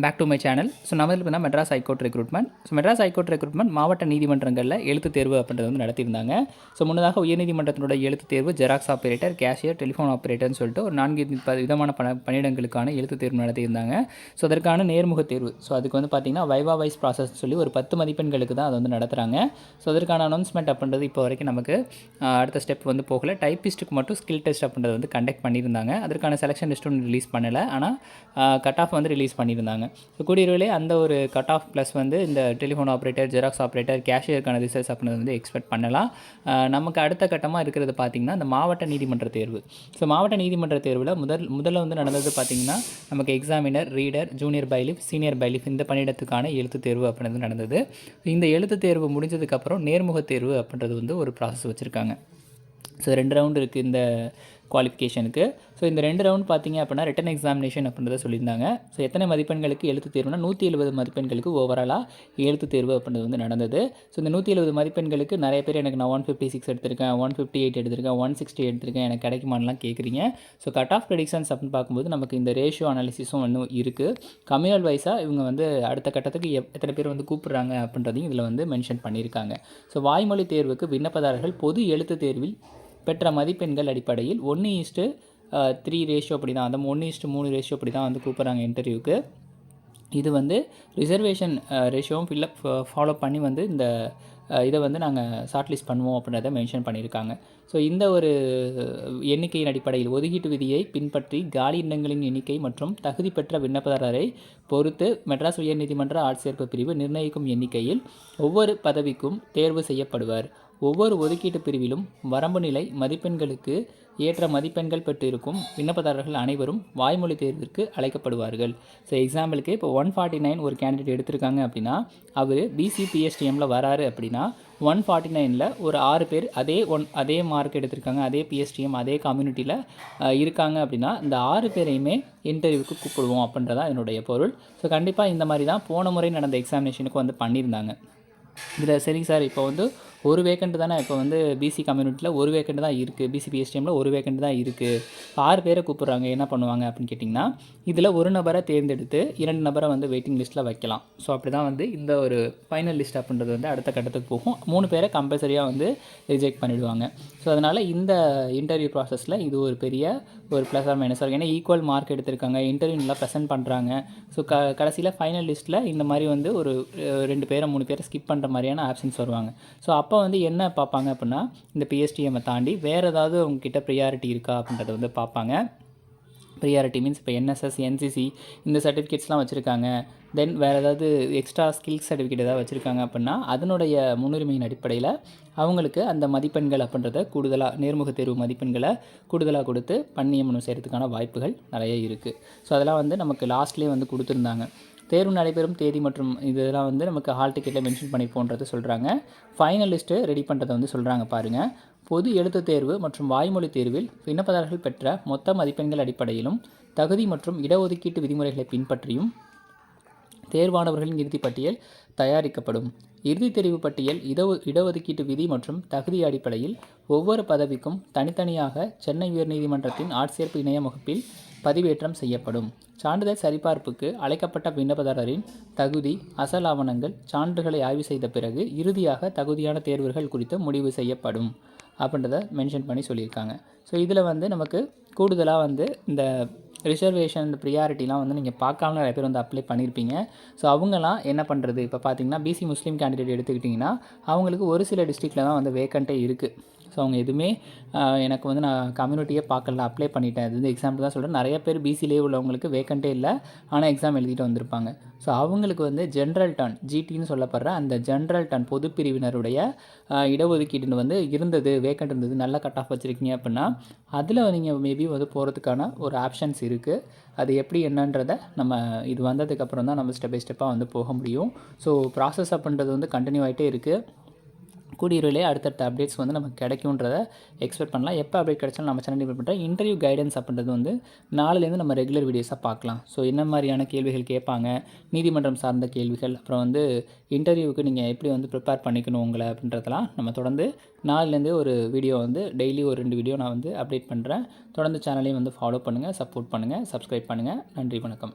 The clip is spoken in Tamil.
Back to my channel so நம்ம இதில் பார்த்தா Madras high court recruitment so Madras high court recruitment மாவட்ட நீதிமன்றங்களில் எழுத்து தேர்வு அப்படின்றது வந்து நடத்தியிருந்தாங்க. ஸோ முன்னதாக உயர்நீதிமன்றத்தினுடைய எழுத்து தேர்வு ஜெராக்ஸ் ஆப்ரேட்டர் கேஷியர் டெலிஃபோன் ஆப்ரேட்டர்னு சொல்லிட்டு ஒரு நான்கு விதமான பண பணியிடங்களுக்கான எழுத்து தேர்வு நடத்தியிருந்தாங்க. ஸோ அதற்கான நேர்முக தேர்வு. ஸோ அதுக்கு வந்து பார்த்திங்கன்னா வைவா வைஸ் ப்ராசஸ் சொல்லி ஒரு பத்து மதிப்பெண்களுக்கு தான் அதை வந்து நடத்துகிறாங்க ஸோ அதற்கான அனௌன்ஸ்மெண்ட் அப்படின்றது இப்போ வரைக்கும் நமக்கு அடுத்த ஸ்டெப் வந்து போகல. டைப்பிஸ்ட்டுக்கு மட்டும் ஸ்கில் டெஸ்ட் அப்படின்றது வந்து கண்டக்ட் பண்ணியிருந்தாங்க. அதற்கான செலெக்ஷன் லிஸ்ட்டும் ரிலீஸ் பண்ணலை. ஆனால் கட் ஆஃப் வந்து ரிலீஸ் பண்ணியிருந்தாங்க. ஸோ கூடியவிரைவிலே அந்த ஒரு கட் ஆஃப் ப்ளஸ் வந்து இந்த டெலிஃபோன் ஆப்ரேட்டர் ஜெராக்ஸ் ஆப்ரேட்டர் கேஷியருக்கான ரிசல்ட்ஸ் அப்படின்றது வந்து எக்ஸ்பெக்ட் பண்ணலாம். நமக்கு அடுத்த கட்டமாக இருக்கிறது பார்த்திங்கன்னா இந்த மாவட்ட நீதிமன்ற தேர்வு. ஸோ மாவட்ட நீதிமன்ற தேர்வில் முதல் முதல்ல வந்து நடந்தது பார்த்திங்கன்னா நமக்கு examiner reader junior bailiff senior bailiff இந்த பணியிடத்துக்கான எழுத்து தேர்வு அப்படின்றது நடந்தது. இந்த எழுத்து தேர்வு முடிஞ்சதுக்கப்புறம் நேர்முக தேர்வு அப்படின்றது வந்து ஒரு ப்ராசஸ் வச்சுருக்காங்க. ஸோ ரெண்டு ரவுண்டு இருக்குது இந்த குவாலிஃபிகேஷனுக்கு ஸோ இந்த ரெண்டு ரவுண்ட் பார்த்தீங்க அப்படின்னா ரிட்டன் எக்ஸாமினேஷன் அப்படின்றத சொல்லியிருந்தாங்க. ஸோ எத்தனை மதிப்பெண்களுக்கு எழுத்து தேர்வுனா நூற்றி எழுபது மதிப்பெண்களுக்கு ஓவராலாக எழுத்து தேர்வு அப்படின்றது வந்து நடந்தது. ஸோ இந்த நூற்றி எழுபது மதிப்பெண்களுக்கு நிறைய பேர் எனக்கு நான் ஒன் ஃபிஃப்டி சிக்ஸ் எடுத்திருக்கேன் ஒன் ஃபிஃப்டி எயிட் எடுத்திருக்கேன் ஒன் சிக்ஸ்டி எடுத்திருக்கேன் எனக்கு கிடைக்குமான்லாம் கேட்குறீங்க ஸோ கட் ஆஃப் ப்ரெடிக்ஷன்ஸ் அப்படின்னு பார்க்கும்போது நமக்கு இந்த ரேஷியோ அனாலிசிஸும் இன்னும் இருக்குது கம்யூனல் வைஸாக இவங்க வந்து அடுத்த கட்டத்துக்கு எப்- எத்தனை பேர் வந்து கூப்பிட்றாங்க அப்படின்றதையும் இதில் வந்து மென்ஷன் பண்ணியிருக்காங்க. ஸோ வாய்மொழி தேர்வுக்கு விண்ணப்பதாரர்கள் பொது எழுத்து தேர்வில் பெற்ற மதிப்பெண்கள் அடிப்படையில் ஒன்று ஈஸ்ட்டு த்ரீ ரேஷியோ அப்படி தான் அந்த ஒன்று ஈஸ்ட்டு மூணு ரேஷியோ அப்படி தான் வந்து கூப்பிட்றாங்க இன்டர்வியூக்கு இது வந்து ரிசர்வேஷன் ரேஷியோவும் ஃபில்லப் ஃபாலோ பண்ணி வந்து இந்த uh, இதை வந்து நாங்கள் ஷார்ட்லிஸ்ட் பண்ணுவோம் அப்படின்றத மென்ஷன் பண்ணியிருக்காங்க. ஸோ இந்த ஒரு uh, எண்ணிக்கையின் அடிப்படையில் ஒதுக்கீட்டு விதியை பின்பற்றி காலி இடங்களின் எண்ணிக்கை மற்றும் தகுதி பெற்ற விண்ணப்பதாரரை பொறுத்து மெட்ராஸ் உயர்நீதிமன்ற ஆட்சேர்ப்பு பிரிவு நிர்ணயிக்கும் எண்ணிக்கையில் ஒவ்வொரு பதவிக்கும் தேர்வு செய்யப்படுவார். ஒவ்வொரு ஒதுக்கீட்டு பிரிவிலும் வரம்பு நிலை மதிப்பெண்களுக்கு ஏற்ற மதிப்பெண்கள் பெற்றிருக்கும் விண்ணப்பதாரர்கள் அனைவரும் வாய்மொழி தேர்விற்கு அழைக்கப்படுவார்கள். ஸோ எக்ஸாம்பிளுக்கு இப்போ ஒன் ஃபார்ட்டி நைன் ஒரு கேண்டிடேட் எடுத்திருக்காங்க அப்படின்னா அவர் பிசி பிஎஸ்டிஎம்மில் வராரு அப்படின்னா ஒன் ஃபார்ட்டி நைனில் ஒரு ஆறு பேர் அதே ஒன் அதே மார்க் எடுத்திருக்காங்க அதே பிஎஸ்டிஎம் அதே கம்யூனிட்டியில் இருக்காங்க அப்படின்னா இந்த ஆறு பேரையுமே இன்டர்வியூக்கு கூப்பிடுவோம் அப்படின்றதான் என்னுடைய பொருள். ஸோ கண்டிப்பாக இந்த மாதிரி தான் போன முறை நடந்த எக்ஸாமினேஷனுக்கு வந்து பண்ணியிருந்தாங்க. இதில் சரிங்க சார் இப்போ வந்து ஒரு வேக்கண்ட் தானே? இப்போ வந்து பிசி கம்யூனிட்டியில் ஒரு வேக்கண்ட் தான் இருக்குது பிசி பிஎஸ்டிஎம்மில் ஒரு வேக்கண்ட் தான் இருக்குது ஆறு பேரை கூப்பிட்றாங்க. என்ன பண்ணுவாங்க அப்படின்னு கேட்டிங்கன்னா இதில் ஒரு நபரை தேர்ந்தெடுத்து இரண்டு நபரை வந்து வெயிட்டிங் லிஸ்ட்டில் வைக்கலாம். ஸோ அப்படி தான் வந்து இந்த ஒரு ஃபைனல் லிஸ்ட் அப்படின்றது வந்து அடுத்த கட்டத்துக்கு போகும். மூணு பேரை கம்பல்சரியாக வந்து ரிஜெக்ட் பண்ணிவிடுவாங்க ஸோ அதனால் இந்த இன்டர்வியூ ப்ராசஸில் இது ஒரு பெரிய ஒரு ப்ளஸ் ஆர் மைனஸ் இருக்கும் ஏன்னா ஈக்குவல் மார்க் எடுத்திருக்காங்க. இன்டர்வியூ நல்லா ப்ரெசென்ட் பண்ணுறாங்க ஸோ க கடைசியில் ஃபைனல் லிஸ்ட்டில் இந்த மாதிரி வந்து ஒரு ரெண்டு பேரை மூணு பேரை ஸ்கிப் பண்ணுற மாதிரியான ஆப்ஷன்ஸ் வருவாங்க. ஸோ அப்போ அப்போ வந்து என்ன பார்ப்பாங்க அப்படின்னா இந்த பிஎஸ்டிஎம்மை தாண்டி வேறு ஏதாவது உங்ககிட்ட ப்ரியாரிட்டி இருக்கா அப்படின்றத வந்து பார்ப்பாங்க. ப்ரியாரிட்டி மீன்ஸ் இப்போ என்எஸ்எஸ் என்சிசி இந்த சர்டிஃபிகேட்ஸ்லாம் வச்சுருக்காங்க. தென் வேறு ஏதாவது எக்ஸ்ட்ரா ஸ்கில் சர்டிஃபிகேட் ஏதாவது வச்சுருக்காங்க அப்படின்னா அதனுடைய முன்னுரிமையின் அடிப்படையில் அவங்களுக்கு அந்த மதிப்பெண்கள் அப்படின்றத கூடுதலாக நேர்முக தேர்வு மதிப்பெண்களை கூடுதலாக கொடுத்து பண்ணியமனம் செய்கிறதுக்கான வாய்ப்புகள் நிறைய இருக்குது ஸோ அதெல்லாம் வந்து நமக்கு லாஸ்ட்லேயே வந்து கொடுத்துருந்தாங்க. தேர்வு நடைபெறும் தேதி மற்றும் இதெல்லாம் வந்து நமக்கு ஹால் டிக்கெட்டில் மென்ஷன் பண்ணிப்போன்றது சொல்கிறாங்க ஃபைனல் லிஸ்ட்டு ரெடி பண்ணுறதை வந்து சொல்கிறாங்க பாருங்கள் பொது எழுத்து தேர்வு மற்றும் வாய்மொழி தேர்வில் விண்ணப்பதாரர்கள் பெற்ற மொத்த மதிப்பெண்கள் அடிப்படையிலும் தகுதி மற்றும் இடஒதுக்கீட்டு விதிமுறைகளை பின்பற்றியும் தேர்வானவர்களின் இறுதிப் பட்டியல் தயாரிக்கப்படும். இறுதித் தெரிவு பட்டியல் இட இடஒதுக்கீட்டு விதி மற்றும் தகுதி அடிப்படையில் ஒவ்வொரு பதவிக்கும் தனித்தனியாக சென்னை உயர்நீதிமன்றத்தின் ஆட்சேர்ப்பு இணைய முகப்பில் பதிவேற்றம் செய்யப்படும். சான்றிதழ் சரிபார்ப்புக்கு அழைக்கப்பட்ட விண்ணப்பதாரரின் தகுதி அசல் ஆவணங்கள் சான்றுகளை ஆய்வு செய்த பிறகு இறுதியாக தகுதியான தேர்வுகள் குறித்து முடிவு செய்யப்படும். அப்படின்றத மென்ஷன் பண்ணி சொல்லியிருக்காங்க. ஸோ இதில் வந்து நமக்கு கூடுதலாக வந்து இந்த ரிசர்வேஷன் இந்த ப்ரியாரிட்டிலாம் வந்து நீங்கள் பார்க்காம நிறைய பேர் வந்து அப்ளை பண்ணியிருப்பீங்க ஸோ அவங்கெல்லாம் என்ன பண்ணுறது இப்போ பார்த்தீங்கன்னா பிசி முஸ்லீம் கேண்டிடேட் எடுத்துக்கிட்டிங்கன்னா அவங்களுக்கு ஒரு சில டிஸ்ட்ரிக்டில் தான் வந்து வேக்கண்ட்டே இருக்குது ஸோ அவங்க எதுவுமே எனக்கு வந்து நான் கம்யூனிட்டியே பார்க்கல அப்ளை பண்ணிட்டேன். இது வந்து எக்ஸாம்பிள் தான் சொல்கிறேன் நிறைய பேர் பிசிலே உள்ளவங்களுக்கு வேக்கண்ட்டே இல்லை. ஆனால் எக்ஸாம் எழுதிட்டு வந்திருப்பாங்க. ஸோ அவங்களுக்கு வந்து ஜென்ரல் டர்ன் ஜிடின்னு சொல்லப்படுற அந்த ஜென்ரல் டர்ன் பொது பிரிவினருடைய இடஒதுக்கீடுன்னு வந்து இருந்தது வேக்கண்ட் இருந்தது நல்ல கட் ஆஃப் வச்சுருக்கீங்க அப்படின்னா அதில் நீங்கள் மேபி வந்து போகிறதுக்கான ஒரு ஆப்ஷன்ஸ் இருக்குது அது எப்படி என்னன்றதை நம்ம இது வந்ததுக்கப்புறம் தான் நம்ம ஸ்டெப் பை ஸ்டெப்பாக வந்து போக முடியும். ஸோ ப்ராசஸ் அப்படின்றது வந்து கண்டினியூ ஆகிட்டே இருக்குது கூடியிருவிலே அடுத்தடுத்த அப்டேட்ஸ் வந்து நமக்கு கிடைக்குன்றத எக்ஸ்பெக்ட் பண்ணலாம். எப்போ அப்டேட் கிடைச்சாலும் நம்ம சேனல் டிபெண்ட் பண்ணுறோம் இன்டர்வியூ கைடன்ஸ் அப்படின்றது வந்து நாளிலேருந்து நம்ம ரெகுலர் வீடியோஸாக பார்க்கலாம். ஸோ என்ன மாதிரியான கேள்விகள் கேட்பாங்க நீதிமன்றம் சார்ந்த கேள்விகள் அப்புறம் வந்து இன்டர்வியூவுக்கு நீங்கள் எப்படி வந்து ப்ரிப்பேர் பண்ணிக்கணும் உங்களை அப்படின்றதெல்லாம் நம்ம தொடர்ந்து நாளிலேருந்து ஒரு வீடியோ வந்து டெய்லி ஒரு ரெண்டு வீடியோ நான் வந்து அப்டேட் பண்ணுறேன் தொடர்ந்து சேனலையும் வந்து ஃபாலோ பண்ணுங்கள் சப்போர்ட் பண்ணுங்கள் சப்ஸ்கிரைப் பண்ணுங்கள் நன்றி வணக்கம்.